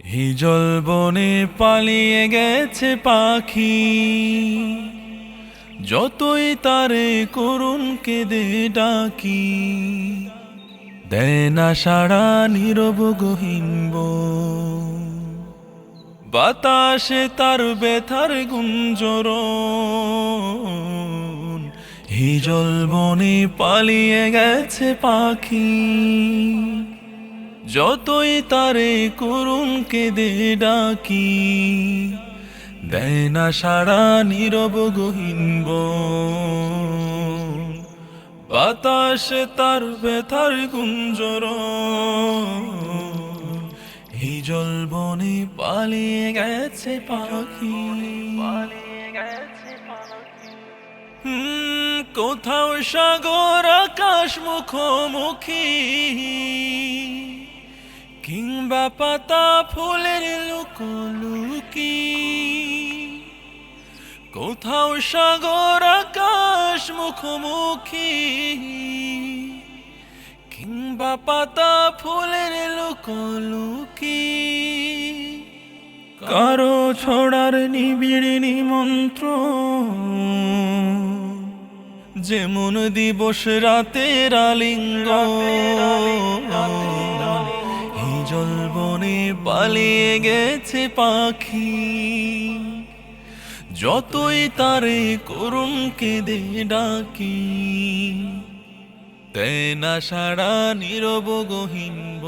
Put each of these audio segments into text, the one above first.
হিজল বনে পালিয়ে গেছে পাখি। যতই তারে করুণ কেঁদে ডাকি, দেয় না সারা নীরব গহিনব বাতাসে তার ব্যথার গুঞ্জর হিজল বনে পালিয়ে গেছে পাখি। যতই তারে করুণ কেঁদে ডাকি, দেয় না সারা নীরব গহিনব বাতাসে তার ব্যথার গুঞ্জর হিজল বনে পালিয়ে গেছে পাখি। কোথাও সাগর আকাশ মুখোমুখি কিংবা পাতা ফুলের লুকোলুকি, কোথাও সাগর আকাশ মুখোমুখি, কিংবা পাতা ফুলের লুকোলুকি। কারও ছড়ার নিবিড় নিমন্ত্রণ যেমন দিবস রাতের আলিঙ্গ হিজল বনে পালিয়ে গেছে পাখি। যতই তারে করুণ কেঁদে ডাকি দেয় না সারা নীরব গহিনব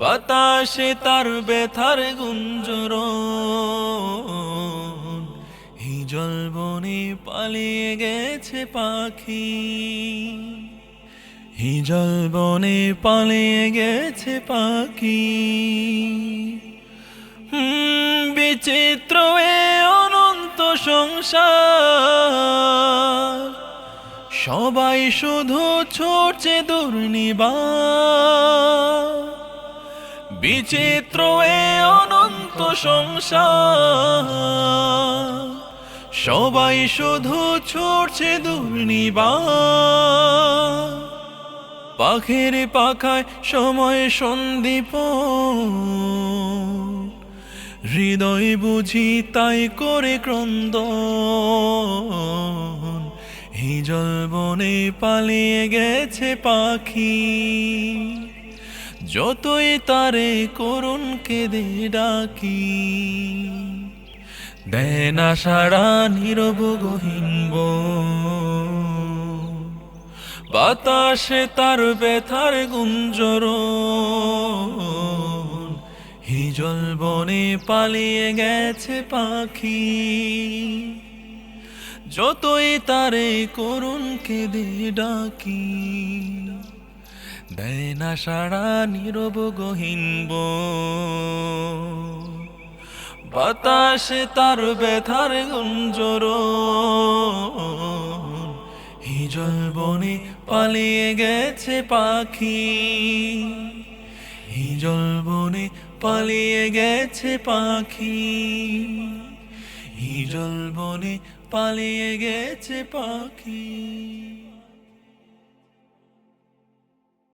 বাতাসে তার ব্যথার গুঞ্জর হিজল বনে পালিয়ে গেছে পাখি। হিজল বনে পালিয়ে গেছে পাখি। বিচিত্র এ অনন্ত সংসার। সবাই শুধু ছুটছে দুর্নিবা বিচিত্র এ অনন্ত সংসার। সবাই শুধু ছুটছে দুর্নিবা পাখের পাখায় সময় সন্দীপ। হৃদয় বুঝি তাই করে ক্রন্দ হিজল বনে পালিয়ে গেছে পাখি। যতই তারে করুণ কেঁদে ডাকি। দেয় না সারা নীরব গহিনব বাতাসে তার ব্যথার গুঞ্জর হিজল বনে পালিয়ে গেছে পাখি। যতই তারে করুণ কেঁদে ডাকি। দেয় না সারা নীরব গহিনব বাতাসে তার ব্যথার গুঞ্জর পালিয়ে গেছে পাখি। হিজল বনে পালিয়ে গেছে পাখি। হিজল বনে পালিয়ে গেছে পাখি।